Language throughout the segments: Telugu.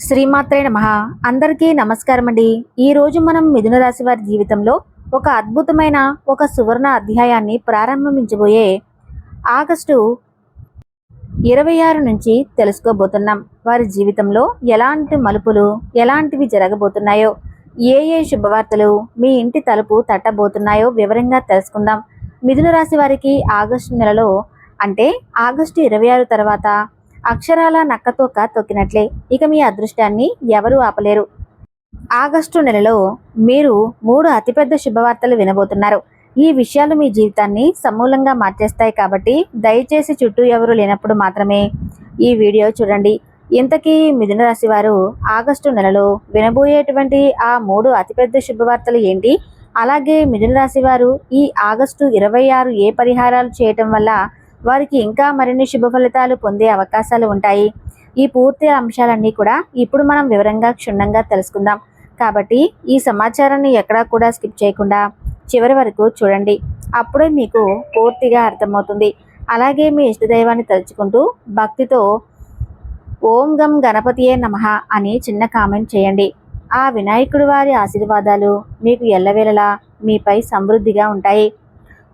శ్రీమాత్రే నమ. అందరికీ నమస్కారం అండి ఈ రోజు మనం మిథున రాశి వారి జీవితంలో ఒక అద్భుతమైన ఒక సువర్ణ అధ్యాయాన్ని ప్రారంభించబోయే ఆగస్టు ఇరవై ఆరు నుంచి తెలుసుకోబోతున్నాం. వారి జీవితంలో ఎలాంటి మలుపులు ఎలాంటివి జరగబోతున్నాయో ఏ ఏ శుభవార్తలు మీ ఇంటి తలుపు తట్టబోతున్నాయో వివరంగా తెలుసుకుందాం. మిథున రాశి వారికి ఆగస్టు నెలలో అంటే ఆగస్టు ఇరవై ఆరు తర్వాత అక్షరాల నక్కతోక తొక్కినట్లే. ఇక మీ అదృష్టాన్ని ఎవరూ ఆపలేరు. ఆగస్టు నెలలో మీరు మూడు అతిపెద్ద శుభవార్తలు వినబోతున్నారు. ఈ విషయాలు మీ జీవితాన్ని సమూలంగా మార్చేస్తాయి కాబట్టి దయచేసి చుట్టూ ఎవరు లేనప్పుడు మాత్రమే ఈ వీడియో చూడండి. ఇంతకీ మిథున రాశి వారు ఆగస్టు నెలలో వినబోయేటువంటి ఆ మూడు అతిపెద్ద శుభవార్తలు ఏంటి? అలాగే మిథున రాశి వారు ఈ ఆగస్టు ఇరవై ఆరు ఏ పరిహారాలు చేయటం వల్ల వారికి ఇంకా మరిన్ని శుభ ఫలితాలు పొందే అవకాశాలు ఉంటాయి. ఈ పూర్తి అంశాలన్నీ కూడా ఇప్పుడు మనం వివరంగా క్షుణ్ణంగా తెలుసుకుందాం. కాబట్టి ఈ సమాచారాన్ని ఎక్కడా కూడా స్కిప్ చేయకుండా చివరి వరకు చూడండి. అప్పుడే మీకు పూర్తిగా అర్థమవుతుంది. అలాగే మీ ఇష్టదైవాన్ని తలుచుకుంటూ భక్తితో ఓం గం గణపతియే నమ అని చిన్న కామెంట్ చేయండి. ఆ వినాయకుడు వారి ఆశీర్వాదాలు మీకు ఎల్లవేళలా మీపై సమృద్ధిగా ఉంటాయి.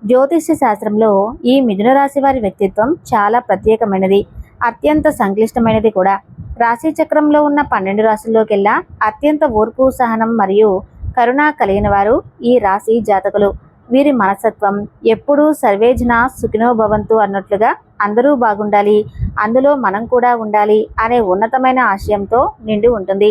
జ్యోతిష్య శాస్త్రంలో ఈ మిథున రాశి వారి వ్యక్తిత్వం చాలా ప్రత్యేకమైనది అత్యంత సంక్లిష్టమైనది కూడా. రాశి చక్రంలో ఉన్న పన్నెండు రాశుల్లోకెల్లా అత్యంత ఓర్పు సహనం మరియు కరుణ కలిగిన వారు ఈ రాశి జాతకులు. వీరి మనసత్వం ఎప్పుడూ సర్వేజన సుఖినోభవంతు అన్నట్లుగా అందరూ బాగుండాలి అందులో మనం కూడా ఉండాలి అనే ఉన్నతమైన ఆశయంతో నిండి ఉంటుంది.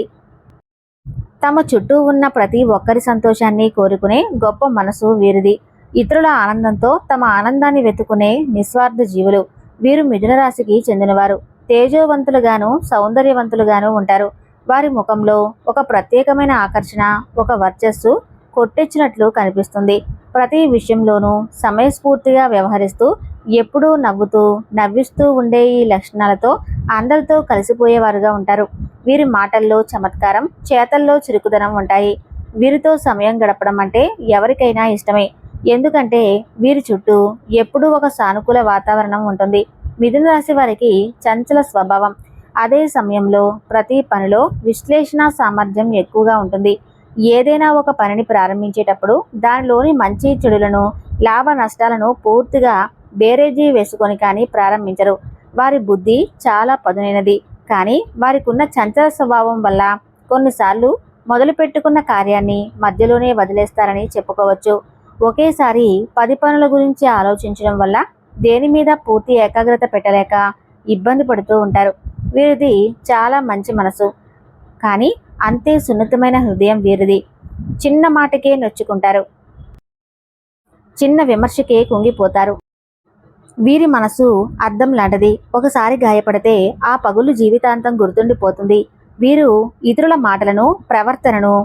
తమ చుట్టూ ఉన్న ప్రతి ఒక్కరి సంతోషాన్ని కోరుకునే గొప్ప మనసు వీరిది. ఇతరుల ఆనందంతో తమ ఆనందాన్ని వెతుకునే నిస్వార్థ జీవులు. వీరు మిథున రాశికి చెందినవారు. తేజోవంతులుగాను సౌందర్యవంతులుగాను ఉంటారు. వారి ముఖంలో ఒక ప్రత్యేకమైన ఆకర్షణ ఒక వర్చస్సు కొట్టెచ్చినట్లు కనిపిస్తుంది. ప్రతి విషయంలోనూ సమయస్ఫూర్తిగా వ్యవహరిస్తూ ఎప్పుడూ నవ్వుతూ నవ్విస్తూ ఉండే ఈ లక్షణాలతో అందరితో కలిసిపోయేవారుగా ఉంటారు. వీరి మాటల్లో చమత్కారం చేతల్లో చురుకుదనం ఉంటాయి. వీరితో సమయం గడపడం అంటే ఎవరికైనా ఇష్టమే. ఎందుకంటే వీరి చుట్టూ ఎప్పుడూ ఒక సానుకూల వాతావరణం ఉంటుంది. మిథున రాశి వారికి చంచల స్వభావం. అదే సమయంలో ప్రతి పనిలో విశ్లేషణ సామర్థ్యం ఎక్కువగా ఉంటుంది. ఏదైనా ఒక పనిని ప్రారంభించేటప్పుడు దానిలోని మంచి చెడులను లాభ నష్టాలను పూర్తిగా బేరేజీ వేసుకొని కానీ ప్రారంభించరు. వారి బుద్ధి చాలా పదునైనది. కానీ వారికి ఉన్న చంచల స్వభావం వల్ల కొన్నిసార్లు మొదలు పెట్టుకున్న కార్యాన్ని మధ్యలోనే వదిలేస్తారని చెప్పుకోవచ్చు. ఒకేసారి పది పనుల గురించి ఆలోచించడం వల్ల దేని మీద పూర్తి ఏకాగ్రత పెట్టలేక ఇబ్బంది పడుతూ ఉంటారు. వీరిది చాలా మంచి మనసు. కానీ అంతే సున్నితమైన హృదయం వీరిది. చిన్న మాటకే నొచ్చుకుంటారు. చిన్న విమర్శకే కుంగిపోతారు. వీరి మనసు అద్దం లాంటిది. ఒకసారి గాయపడితే ఆ పగులు జీవితాంతం గుర్తుండిపోతుంది. వీరు ఇతరుల మాటలను ప్రవర్తనను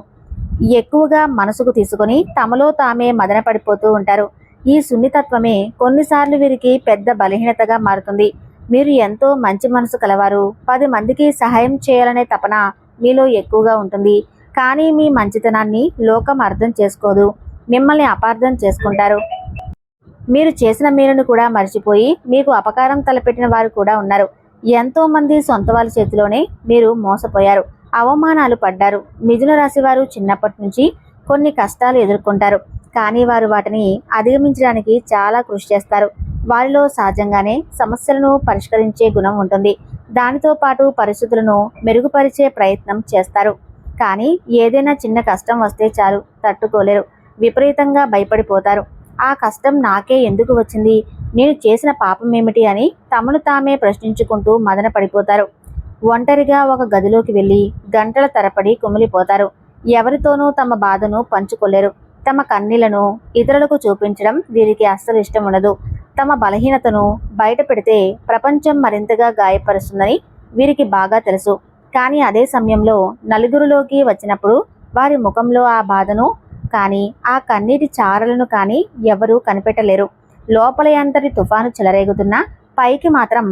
ఎక్కువగా మనసుకు తీసుకొని తమలో తామే మదన పడిపోతూ ఉంటారు. ఈ సున్నితత్వమే కొన్నిసార్లు వీరికి పెద్ద బలహీనతగా మారుతుంది. మీరు ఎంతో మంచి మనసు కలవారు. పది మందికి సహాయం చేయాలనే తపన మీలో ఎక్కువగా ఉంటుంది. కానీ మీ మంచితనాన్ని లోకం అర్థం చేసుకోదు. మిమ్మల్ని అపార్థం చేసుకుంటారు. మీరు చేసిన మేలును కూడా మర్చిపోయి మీకు అపకారం తలపెట్టిన వారు కూడా ఉన్నారు. ఎంతో మంది సొంత వాళ్ళ చేతిలోనే మీరు మోసపోయారు. అవమానాలు పడ్డారు. మిథున రాశి వారు చిన్నప్పటి నుంచి కొన్ని కష్టాలు ఎదుర్కొంటారు. కానీ వారు వాటిని అధిగమించడానికి చాలా కృషి చేస్తారు. వారిలో సహజంగానే సమస్యలను పరిష్కరించే గుణం ఉంటుంది. దానితో పాటు పరిస్థితులను మెరుగుపరిచే ప్రయత్నం చేస్తారు. కానీ ఏదైనా చిన్న కష్టం వస్తే చాలు తట్టుకోలేరు. విపరీతంగా భయపడిపోతారు. ఆ కష్టం నాకే ఎందుకు వచ్చింది? నేను చేసిన పాపం ఏమిటి అని తమను తామే ప్రశ్నించుకుంటూ మదన పడిపోతారు. ఒంటరిగా ఒక గదిలోకి వెళ్ళి గంటల తరపడి కుమిలిపోతారు. ఎవరితోనూ తమ బాధను పంచుకోలేరు. తమ కన్నీలను ఇతరులకు చూపించడం వీరికి అస్సలు ఇష్టం ఉండదు తమ బలహీనతను బయట పెడితే ప్రపంచం మరింతగా గాయపరుస్తుందని వీరికి బాగా తెలుసు. కానీ అదే సమయంలో నలుగురిలోకి వచ్చినప్పుడు వారి ముఖంలో ఆ బాధను కానీ ఆ కన్నీటి చారలను కానీ ఎవరూ కనిపెట్టలేరు. లోపల అంతటి తుఫాను చెలరేగుతున్నా పైకి మాత్రం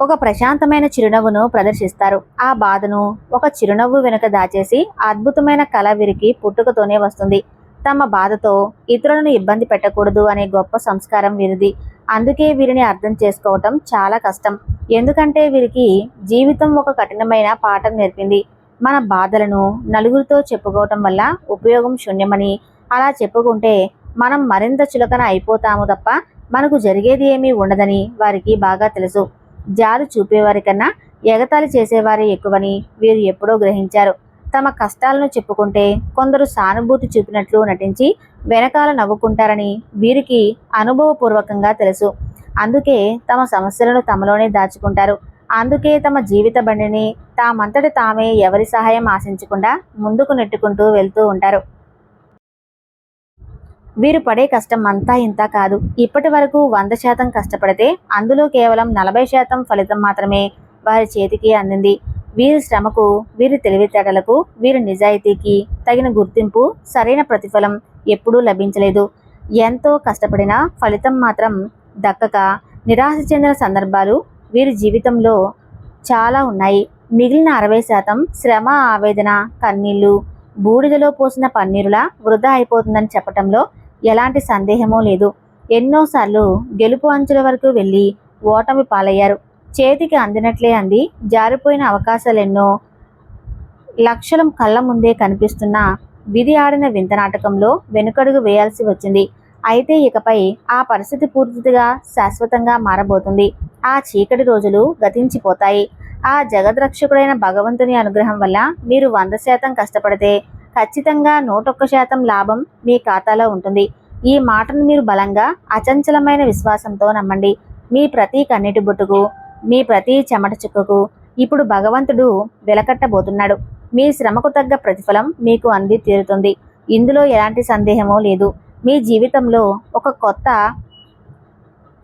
ఒక ప్రశాంతమైన చిరునవ్వును ప్రదర్శిస్తారు. ఆ బాధను ఒక చిరునవ్వు వెనుక దాచేసి అద్భుతమైన కళ వీరికి పుట్టుకతోనే వస్తుంది. తమ బాధతో ఇతరులను ఇబ్బంది పెట్టకూడదు అనే గొప్ప సంస్కారం వీరిది. అందుకే వీరిని అర్థం చేసుకోవటం చాలా కష్టం. ఎందుకంటే వీరికి జీవితం ఒక కఠినమైన పాఠం నేర్పింది. మన బాధలను నలుగురితో చెప్పుకోవటం వల్ల ఉపయోగం శూన్యమని అలా చెప్పుకుంటే మనం మరింత చులకన అయిపోతాము తప్ప మనకు జరిగేది ఏమీ ఉండదని వారికి బాగా తెలుసు. జాలు చూపేవారి కన్నా ఎగతాళి చేసేవారే ఎక్కువని వీరు ఎప్పుడో గ్రహించారు. తమ కష్టాలను చెప్పుకుంటే కొందరు సానుభూతి చూపినట్లు నటించి వెనకాల నవ్వుకుంటారని వీరికి అనుభవపూర్వకంగా తెలుసు. అందుకే తమ సమస్యలను తమలోనే దాచుకుంటారు. అందుకే తమ జీవిత బండిని తామంతటి తామే ఎవరి సహాయం ఆశించకుండా ముందుకు నెట్టుకుంటూ వెళ్తూ ఉంటారు. వీరు పడే కష్టం అంతా ఇంత కాదు. ఇప్పటి వరకు వంద శాతం కష్టపడితే అందులో కేవలం నలభై శాతం ఫలితం మాత్రమే వారి చేతికి అందింది. వీరి శ్రమకు వీరి తెలివితేటలకు వీరి నిజాయితీకి తగిన గుర్తింపు సరైన ప్రతిఫలం ఎప్పుడూ లభించలేదు. ఎంతో కష్టపడినా ఫలితం మాత్రం దక్కక నిరాశ చెందిన సందర్భాలు వీరి జీవితంలో చాలా ఉన్నాయి. మిగిలిన అరవై శాతం శ్రమ ఆవేదన కన్నీళ్ళు బూడిదలో పోసిన పన్నీరులా వృధా అయిపోతుందని చెప్పటంలో ఎలాంటి సందేహమూ లేదు. ఎన్నోసార్లు గెలుపు అంచుల వరకు వెళ్ళి ఓటమి పాలయ్యారు. చేతికి అందినట్లే అంది. జారిపోయిన అవకాశాలెన్నో లక్షలం కళ్ళ ముందే కనిపిస్తున్న విధి ఆడిన వింత నాటకంలో వెనుకడుగు వేయాల్సి వచ్చింది. అయితే ఇకపై ఆ పరిస్థితి పూర్తిగా శాశ్వతంగా మారబోతుంది. ఆ చీకటి రోజులు గతించిపోతాయి. ఆ జగద్రక్షకుడైన భగవంతుని అనుగ్రహం వల్ల మీరు వంద శాతం కష్టపడితే ఖచ్చితంగా నూటొక్క శాతం లాభం మీ ఖాతాలో ఉంటుంది. ఈ మాటను మీరు బలంగా అచంచలమైన విశ్వాసంతో నమ్మండి. మీ ప్రతి కన్నీటి బొట్టుకు మీ ప్రతి చెమట చుక్కకు ఇప్పుడు భగవంతుడు వెలకట్టబోతున్నాడు. మీ శ్రమకు తగ్గ ప్రతిఫలం మీకు అంది తీరుతుంది. ఇందులో ఎలాంటి సందేహమో లేదు. మీ జీవితంలో ఒక కొత్త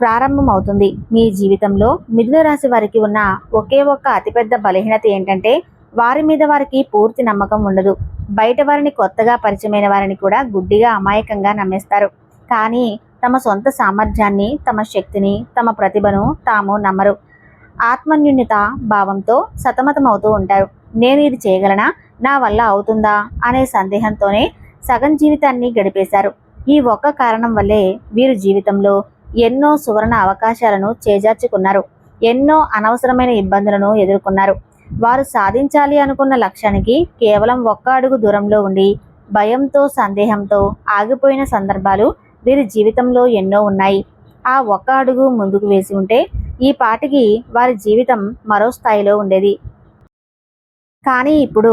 ప్రారంభం అవుతుంది మీ జీవితంలో మిథున రాశి వారికి ఉన్న ఒకే ఒక్క అతిపెద్ద బలహీనత ఏంటంటే వారి మీద వారికి పూర్తి నమ్మకం ఉండదు. బయట వారిని కొత్తగా పరిచయమైన వారిని కూడా గుడ్డిగా అమాయకంగా నమ్మేస్తారు. కానీ తమ సొంత సామర్థ్యాన్ని తమ శక్తిని తమ ప్రతిభను తాము నమ్మరు. ఆత్మన్యూన్యత భావంతో సతమతమవుతూ ఉంటారు. నేను ఇది చేయగలనా? నా వల్ల అవుతుందా? అనే సందేహంతోనే సగం జీవితాన్ని గడిపేశారు. ఈ ఒక్క కారణం వల్లే వీరు జీవితంలో ఎన్నో సువర్ణ అవకాశాలను చేజార్చుకున్నారు. ఎన్నో అనవసరమైన ఇబ్బందులను ఎదుర్కొన్నారు. వారు సాధించాలి అనుకున్న లక్ష్యానికి కేవలం ఒక్క అడుగు దూరంలో ఉండి భయంతో సందేహంతో ఆగిపోయిన సందర్భాలు వీరి జీవితంలో ఎన్నో ఉన్నాయి. ఆ ఒక్క అడుగు ముందుకు వేసి ఉంటే ఈ పాటికి వారి జీవితం మరో స్థాయిలో ఉండేది. కానీ ఇప్పుడు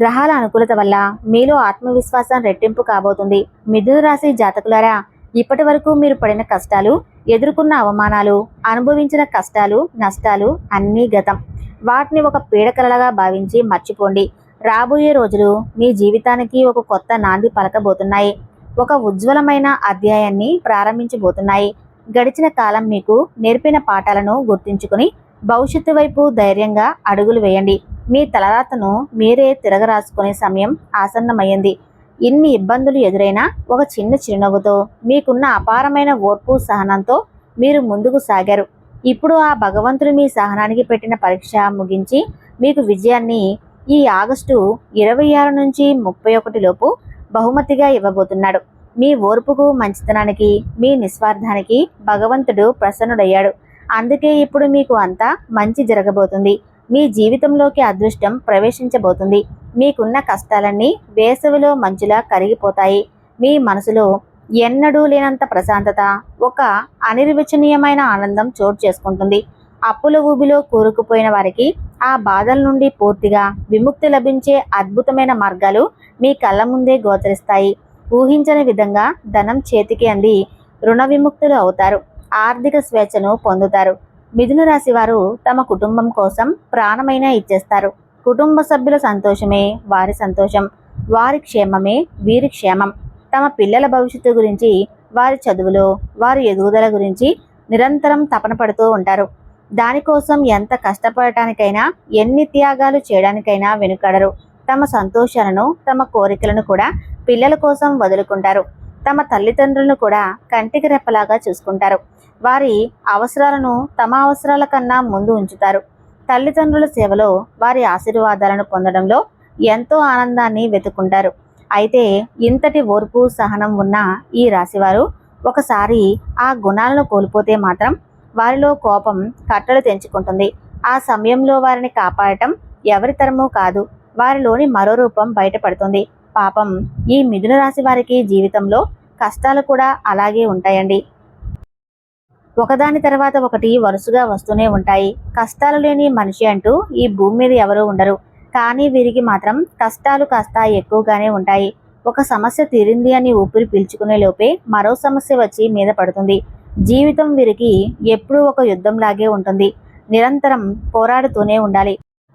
గ్రహాల అనుకూలత వల్ల మీలో ఆత్మవిశ్వాసం రెట్టింపు కాబోతుంది. మిథున రాశి జాతకులారా ఇప్పటి వరకు మీరు పడిన కష్టాలు ఎదుర్కొన్న అవమానాలు అనుభవించిన కష్టాలు నష్టాలు అన్నీ గతం. వాటిని ఒక పీడకలగా భావించి మర్చిపోండి. రాబోయే రోజులు మీ జీవితానికి ఒక కొత్త నాంది పలకబోతున్నాయి. ఒక ఉజ్వలమైన అధ్యాయాన్ని ప్రారంభించబోతున్నాయి. గడిచిన కాలం మీకు నేర్పిన పాఠాలను గుర్తించుకుని భవిష్యత్తు వైపు ధైర్యంగా అడుగులు వేయండి. మీ తలరాతను మీరే తిరగరాసుకునే సమయం ఆసన్నమైంది ఇన్ని ఇబ్బందులు ఎదురైనా ఒక చిన్న చిరునవ్వుతో మీకున్న అపారమైన ఓర్పు సహనంతో మీరు ముందుకు సాగారు. ఇప్పుడు ఆ భగవంతుడు మీ సహనానికి పెట్టిన పరీక్ష ముగించి మీకు విజయాన్ని ఈ ఆగస్టు ఇరవై ఆరు నుంచి ముప్పై ఒకటి లోపు బహుమతిగా ఇవ్వబోతున్నాడు. మీ ఓర్పుకు మంచితనానికి మీ నిస్వార్థానికి భగవంతుడు ప్రసన్నుడయ్యాడు. అందుకే ఇప్పుడు మీకు అంతా మంచి జరగబోతుంది. మీ జీవితంలోకి అదృష్టం ప్రవేశించబోతుంది. మీకున్న కష్టాలన్నీ వేసవిలో మంచులా కరిగిపోతాయి. మీ మనసులో ఎన్నడూ లేనంత ప్రశాంతత ఒక అనిర్వచనీయమైన ఆనందం చోటు చేసుకుంటుంది. అప్పుల ఊబిలో కూరుకుపోయిన వారికి ఆ బాధల నుండి పూర్తిగా విముక్తి లభించే అద్భుతమైన మార్గాలు మీ కళ్ళ ముందే గోచరిస్తాయి. ఊహించని విధంగా ధనం చేతికి అంది రుణ విముక్తులు అవుతారు. ఆర్థిక స్వేచ్ఛను పొందుతారు. మిథున రాశి వారు తమ కుటుంబం కోసం ప్రాణమైనా ఇచ్చేస్తారు. కుటుంబ సభ్యుల సంతోషమే వారి సంతోషం. వారి క్షేమమే వీరి క్షేమం. తమ పిల్లల భవిష్యత్తు గురించి వారి చదువులో వారి ఎదుగుదల గురించి నిరంతరం తపన పడుతూ ఉంటారు. దానికోసం ఎంత కష్టపడటానికైనా ఎన్ని త్యాగాలు చేయడానికైనా వెనుకడరు. తమ సంతోషాలను తమ కోరికలను కూడా పిల్లల కోసం వదులుకుంటారు. తమ తల్లిదండ్రులను కూడా కంటికి రెప్పలాగా చూసుకుంటారు. వారి అవసరాలను తమ అవసరాల కన్నా ముందు ఉంచుతారు. తల్లిదండ్రుల సేవలో వారి ఆశీర్వాదాలను పొందడంలో ఎంతో ఆనందాన్ని వెతుకుంటారు అయితే ఇంతటి ఓర్పు సహనం ఉన్న ఈ రాశివారు ఒకసారి ఆ గుణాలను కోల్పోతే మాత్రం వారిలో కోపం కట్టలు తెంచుకుంటుంది. ఆ సమయంలో వారిని కాపాడటం ఎవరి తరమూ కాదు. వారిలోని మరో రూపం బయటపడుతుంది. పాపం ఈ మిథున రాశి వారికి జీవితంలో కష్టాలు కూడా అలాగే ఉంటాయండి. ఒకదాని తర్వాత ఒకటి వరుసగా వస్తూనే ఉంటాయి. కష్టాలు లేని మనిషి అంటూ ఈ భూమి మీద ఎవరూ ఉండరు. కానీ వీరికి మాత్రం కష్టాలు కాస్త ఎక్కువగానే ఉంటాయి. ఒక సమస్య తీరింది అని ఊపిరి పీల్చుకునే లోపే మరో సమస్య వచ్చి మీద పడుతుంది. జీవితం వీరికి ఎప్పుడూ ఒక యుద్ధంలాగే ఉంటుంది. నిరంతరం పోరాడుతూనే ఉండాలి.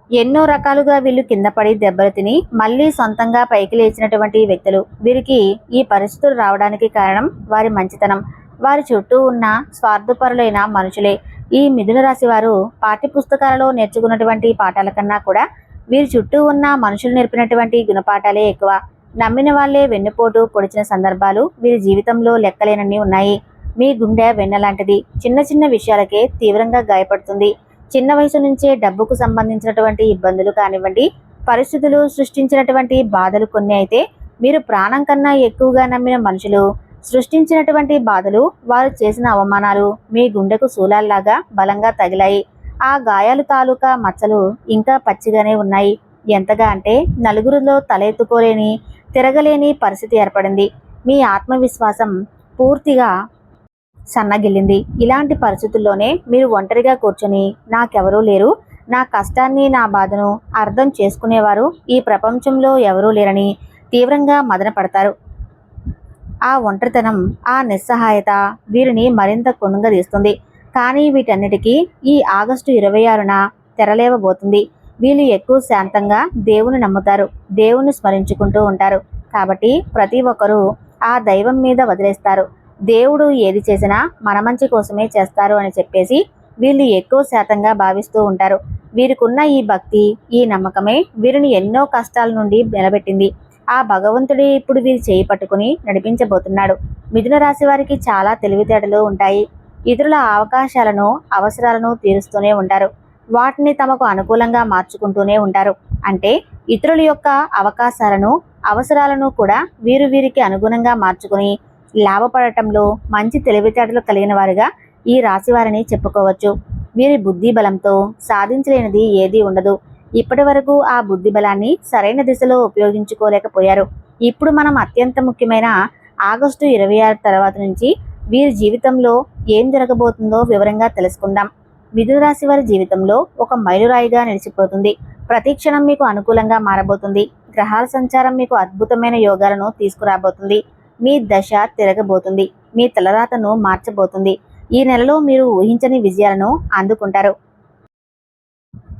ఎన్నో రకాలుగా వీళ్ళు కింద పడి దెబ్బలు తిని మళ్ళీ సొంతంగా పైకి లేచినటువంటి వ్యక్తులు. వీరికి ఈ పరిస్థితులు రావడానికి కారణం వారి మంచితనం. వారి చుట్టూ ఉన్న స్వార్థపరులైన మనుషులే. ఈ మిథున రాశి వారు పాఠ్యపుస్తకాలలో నేర్చుకున్నటువంటి పాఠాల కన్నా కూడా వీరి చుట్టూ ఉన్న మనుషులు నేర్పినటువంటి గుణపాఠాలే ఎక్కువ. నమ్మిన వాళ్ళే వెన్నుపోటు పొడిచిన సందర్భాలు వీరి జీవితంలో లెక్కలేనన్ని ఉన్నాయి. మీ గుండె వెన్నలాంటిది చిన్న చిన్న విషయాలకే తీవ్రంగా గాయపడుతుంది. చిన్న వయసు నుంచే డబ్బుకు సంబంధించినటువంటి ఇబ్బందులు కానివ్వండి పరిస్థితులు సృష్టించినటువంటి బాధలు కొన్ని అయితే మీరు ప్రాణం కన్నా ఎక్కువగా నమ్మిన మనుషులు. సృష్టించినటువంటి బాధలు వారు చేసిన అవమానాలు మీ గుండెకు శూలాల్లాగా బలంగా తగిలాయి. ఆ గాయాలు తాలూకా మచ్చలు ఇంకా పచ్చిగానే ఉన్నాయి. ఎంతగా అంటే నలుగురిలో తలెత్తుకోలేని తిరగలేని పరిస్థితి ఏర్పడింది. మీ ఆత్మవిశ్వాసం పూర్తిగా సన్నగిల్లింది. ఇలాంటి పరిస్థితుల్లోనే మీరు ఒంటరిగా కూర్చొని నాకెవరూ లేరు. నా కష్టాన్ని నా బాధను అర్థం చేసుకునేవారు ఈ ప్రపంచంలో ఎవరూ లేరని తీవ్రంగా మదన పడతారు ఆ ఒంటరితనం ఆ నిస్సహాయత వీరిని మరింత కొనుగదీస్తుంది కానీ వీటన్నిటికీ ఈ ఆగస్టు ఇరవై ఆరున తెరలేవబోతుంది. వీళ్ళు ఎక్కువ శాంతంగా దేవుని నమ్ముతారు దేవుని స్మరించుకుంటూ ఉంటారు. కాబట్టి ప్రతి ఒక్కరూ ఆ దైవం మీద వదిలేస్తారు. దేవుడు ఏది చేసినా మన మంచి కోసమే చేస్తారు అని చెప్పేసి వీళ్ళు ఎక్కువ శాతంగా భావిస్తూ ఉంటారు. వీరికున్న ఈ భక్తి ఈ నమ్మకమే వీరిని ఎన్నో కష్టాల నుండి నిలబెట్టింది. ఆ భగవంతుడి ఇప్పుడు వీరి చేయి పట్టుకుని నడిపించబోతున్నాడు. మిథున రాశి వారికి చాలా తెలివితేటలు ఉంటాయి. ఇతరుల అవకాశాలను అవసరాలను తీరుస్తూనే ఉంటారు. వాటిని తమకు అనుకూలంగా మార్చుకుంటూనే ఉంటారు. అంటే ఇతరుల యొక్క అవకాశాలను అవసరాలను కూడా వీరు వీరికి అనుగుణంగా మార్చుకుని లాభపడటంలో మంచి తెలివితేటలు కలిగిన వారిగా ఈ రాశి వారిని చెప్పుకోవచ్చు. వీరి బుద్ధి బలంతో సాధించలేనిది ఏదీ ఉండదు. ఇప్పటి వరకు ఆ బుద్ధి బలాన్ని సరైన దిశలో ఉపయోగించుకోలేకపోయారు. ఇప్పుడు మనం అత్యంత ముఖ్యమైన ఆగస్టు ఇరవై ఆరు తర్వాత నుంచి వీరి జీవితంలో ఏం జరగబోతుందో వివరంగా తెలుసుకుందాం. మిథున రాశి వారి జీవితంలో ఒక మైలురాయిగా నిలిచిపోతుంది. ప్రతి క్షణం మీకు అనుకూలంగా మారబోతుంది. గ్రహాల సంచారం మీకు అద్భుతమైన యోగాలను తీసుకురాబోతుంది. మీ దశ తిరగబోతుంది. మీ తలరాతను మార్చబోతుంది. ఈ నెలలో మీరు ఊహించని విజయాలను అందుకుంటారు.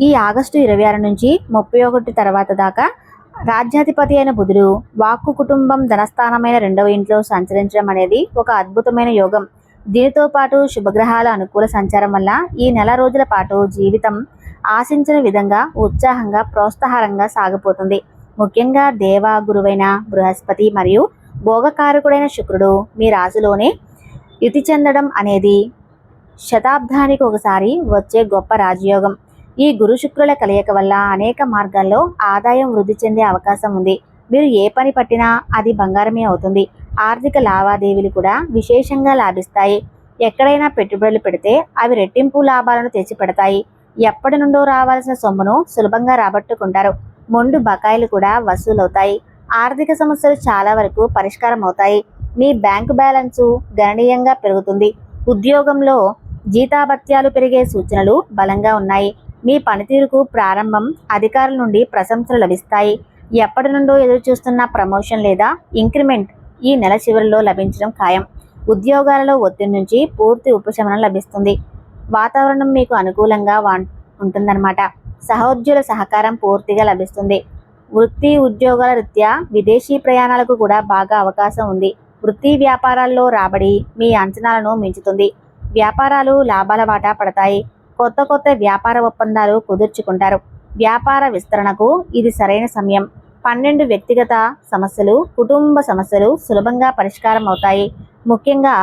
ఈ ఆగస్టు ఇరవై ఆరు నుంచి ముప్పై ఒకటి తర్వాత దాకా రాజ్యాధిపతి అయిన బుధుడు వాక్కు కుటుంబం ధనస్థానమైన రెండవ ఇంట్లో సంచరించడం అనేది ఒక అద్భుతమైన యోగం. దీనితో పాటు శుభగ్రహాల అనుకూల సంచారం వల్ల ఈ నెల రోజుల పాటు జీవితం ఆశించిన విధంగా ఉత్సాహంగా ప్రోత్సాహంగా సాగిపోతుంది. ముఖ్యంగా దేవ గురువైన బృహస్పతి మరియు భోగకారకుడైన శుక్రుడు మీ రాశిలోనే యుతి చెందడం అనేది శతాబ్దానికి ఒకసారి వచ్చే గొప్ప రాజయోగం. ఈ గురు శుక్రుల కలయిక వల్ల అనేక మార్గాల్లో ఆదాయం వృద్ధి చెందే అవకాశం ఉంది. మీరు ఏ పని పట్టినా అది బంగారమే అవుతుంది. ఆర్థిక లావాదేవీలు కూడా విశేషంగా లాభిస్తాయి. ఎక్కడైనా పెట్టుబడులు పెడితే అవి రెట్టింపు లాభాలను తెచ్చిపెడతాయి. ఎప్పటి నుండో రావాల్సిన సొమ్మును సులభంగా రాబట్టుకుంటారు. మొండు బకాయిలు కూడా వసూలవుతాయి. ఆర్థిక సమస్యలు చాలా వరకు పరిష్కారం అవుతాయి. మీ బ్యాంకు బ్యాలెన్సు గణనీయంగా పెరుగుతుంది. ఉద్యోగంలో జీతాభత్యాలు పెరిగే సూచనలు బలంగా ఉన్నాయి. మీ పనితీరుకు ప్రారంభం అధికారుల నుండి ప్రశంసలు లభిస్తాయి. ఎప్పటి నుండో ఎదురు చూస్తున్న ప్రమోషన్ లేదా ఇంక్రిమెంట్ ఈ నెల చివరిలో లభించడం ఖాయం. ఉద్యోగాలలో ఒత్తిడి నుంచి పూర్తి ఉపశమనం లభిస్తుంది. వాతావరణం మీకు అనుకూలంగా వా ఉంటుందన్నమాట. సహోద్యోగుల సహకారం పూర్తిగా లభిస్తుంది. వృత్తి ఉద్యోగాల రీత్యా విదేశీ ప్రయాణాలకు కూడా బాగా అవకాశం ఉంది. వృత్తి వ్యాపారాల్లో రాబడి మీ అంచనాలను మించుతుంది. వ్యాపారాలు లాభాల వాటా పడతాయి. కొత్త కొత్త వ్యాపార ఒప్పందాలు కుదుర్చుకుంటారు. వ్యాపార విస్తరణకు ఇది సరైన సమయం. పన్నెండు వ్యక్తిగత సమస్యలు కుటుంబ సమస్యలు సులభంగా పరిష్కారం అవుతాయి. ముఖ్యంగా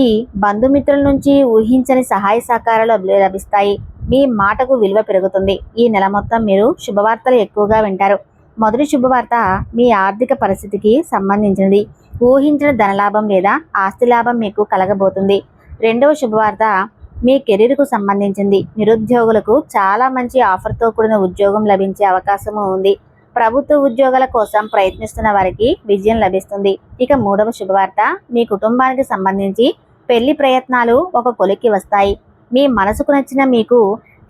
ఈ బంధుమిత్రుల నుంచి ఊహించని సహాయ సహకారాలు లభిస్తాయి. మీ మాటకు విలువ పెరుగుతుంది. ఈ నెల మొత్తం మీరు శుభవార్తలు ఎక్కువగా వింటారు. మొదటి శుభవార్త మీ ఆర్థిక పరిస్థితికి సంబంధించినది. ఊహించిన ధనలాభం లేదా ఆస్తి లాభం మీకు కలగబోతుంది. రెండవ శుభవార్త మీ కెరీర్కు సంబంధించింది. నిరుద్యోగులకు చాలా మంచి ఆఫర్తో కూడిన ఉద్యోగం లభించే అవకాశము ఉంది. ప్రభుత్వ ఉద్యోగాల కోసం ప్రయత్నిస్తున్న వారికి విజయం లభిస్తుంది. ఇక మూడవ శుభవార్త. మీ కుటుంబానికి సంబంధించి పెళ్ళి ప్రయత్నాలు ఒక కొలిక్కి వస్తాయి. మీ మనసుకు నచ్చిన మీకు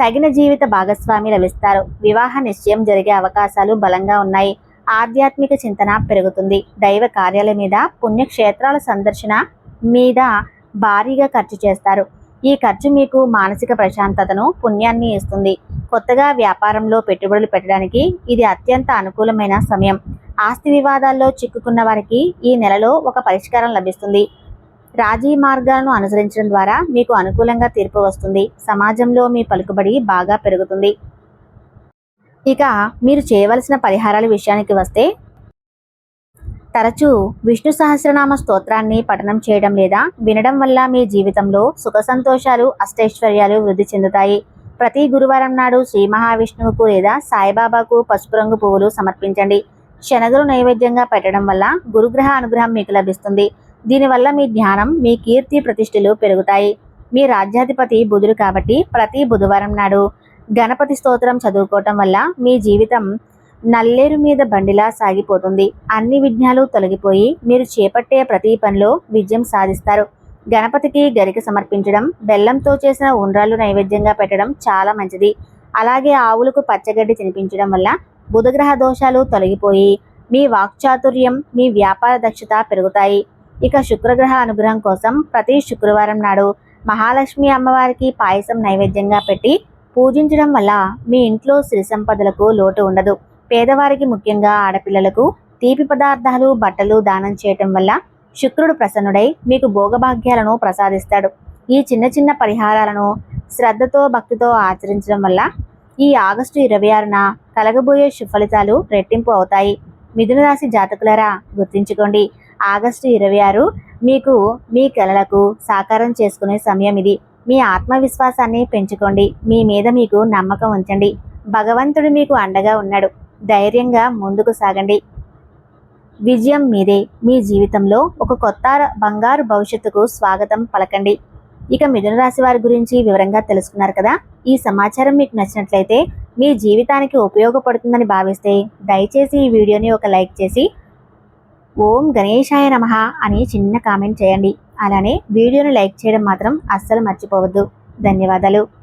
తగిన జీవిత భాగస్వామి లభిస్తారు. వివాహ నిశ్చయం జరిగే అవకాశాలు బలంగా ఉన్నాయి. ఆధ్యాత్మిక చింతన పెరుగుతుంది. దైవ కార్యాల మీద పుణ్యక్షేత్రాల సందర్శన మీద భారీగా ఖర్చు చేస్తారు. ఈ ఖర్చు మీకు మానసిక ప్రశాంతతను పుణ్యాన్ని ఇస్తుంది. కొత్తగా వ్యాపారంలో పెట్టుబడులు పెట్టడానికి ఇది అత్యంత అనుకూలమైన సమయం. ఆస్తి వివాదాల్లో చిక్కుకున్న వారికి ఈ నెలలో ఒక పరిష్కారం లభిస్తుంది. రాజీ మార్గాలను అనుసరించడం ద్వారా మీకు అనుకూలంగా తీర్పు వస్తుంది. సమాజంలో మీ పలుకుబడి బాగా పెరుగుతుంది. ఇక మీరు చేయవలసిన పరిహారాల విషయానికి వస్తే తరచూ విష్ణు సహస్రనామ స్తోత్రాన్ని పఠనం చేయడం లేదా వినడం వల్ల మీ జీవితంలో సుఖ సంతోషాలు అష్టైశ్వర్యాలు వృద్ధి చెందుతాయి. ప్రతి గురువారం నాడు శ్రీ మహావిష్ణువుకు లేదా సాయిబాబాకు పసుపు రంగు పువ్వులు సమర్పించండి. శనగలు నైవేద్యంగా పెట్టడం వల్ల గురుగ్రహ అనుగ్రహం మీకు లభిస్తుంది. దీనివల్ల మీ ధ్యానం మీ కీర్తి ప్రతిష్టలు పెరుగుతాయి. మీ రాజ్యాధిపతి బుధుడు కాబట్టి ప్రతి బుధవారం నాడు గణపతి స్తోత్రం చదువుకోవటం వల్ల మీ జీవితం నల్లేరు మీద బండిలా సాగిపోతుంది. అన్ని విఘ్నాలు తొలగిపోయి మీరు చేపట్టే ప్రతి పనిలో విజయం సాధిస్తారు. గణపతికి గరిక సమర్పించడం బెల్లంతో చేసిన ఉండ్రాలు నైవేద్యంగా పెట్టడం చాలా మంచిది. అలాగే ఆవులకు పచ్చగడ్డి తినిపించడం వల్ల బుధగ్రహ దోషాలు తొలగిపోయి మీ వాక్చాతుర్యం మీ వ్యాపార దక్షత పెరుగుతాయి. ఇక శుక్రగ్రహ అనుగ్రహం కోసం ప్రతి శుక్రవారం నాడు మహాలక్ష్మి అమ్మవారికి పాయసం నైవేద్యంగా పెట్టి పూజించడం వల్ల మీ ఇంట్లో సిరి సంపదలకు లోటు ఉండదు. పేదవారికి ముఖ్యంగా ఆడపిల్లలకు తీపి పదార్థాలు బట్టలు దానం చేయటం వల్ల శుక్రుడు ప్రసన్నుడై మీకు భోగభాగ్యాలను ప్రసాదిస్తాడు. ఈ చిన్న చిన్న పరిహారాలను శ్రద్ధతో భక్తితో ఆచరించడం వల్ల ఈ ఆగస్టు ఇరవై ఆరున కలగబోయే సుఫలితాలు రెట్టింపు అవుతాయి. మిథున రాశి జాతకులరా గుర్తించుకోండి. ఆగస్టు ఇరవై ఆరు మీకు మీ కలలకు సాకారం చేసుకునే సమయం ఇది. మీ ఆత్మవిశ్వాసాన్ని పెంచుకోండి. మీ మీద మీకు నమ్మకం ఉంచండి. భగవంతుడు మీకు అండగా ఉన్నాడు. ధైర్యంగా ముందుకు సాగండి. విజయం మీదే మీ జీవితంలో ఒక కొత్త బంగారు భవిష్యత్తుకు స్వాగతం పలకండి. ఇక మిథున రాశి వారి గురించి వివరంగా తెలుసుకున్నారు కదా? ఈ సమాచారం మీకు నచ్చినట్లయితే మీ జీవితానికి ఉపయోగపడుతుందని భావిస్తే దయచేసి ఈ వీడియోని ఒక లైక్ చేసి ఓం గణేశాయ నమ అని చిన్న కామెంట్ చేయండి. అలానే వీడియోని లైక్ చేయడం మాత్రం అస్సలు మర్చిపోవద్దు. ధన్యవాదాలు.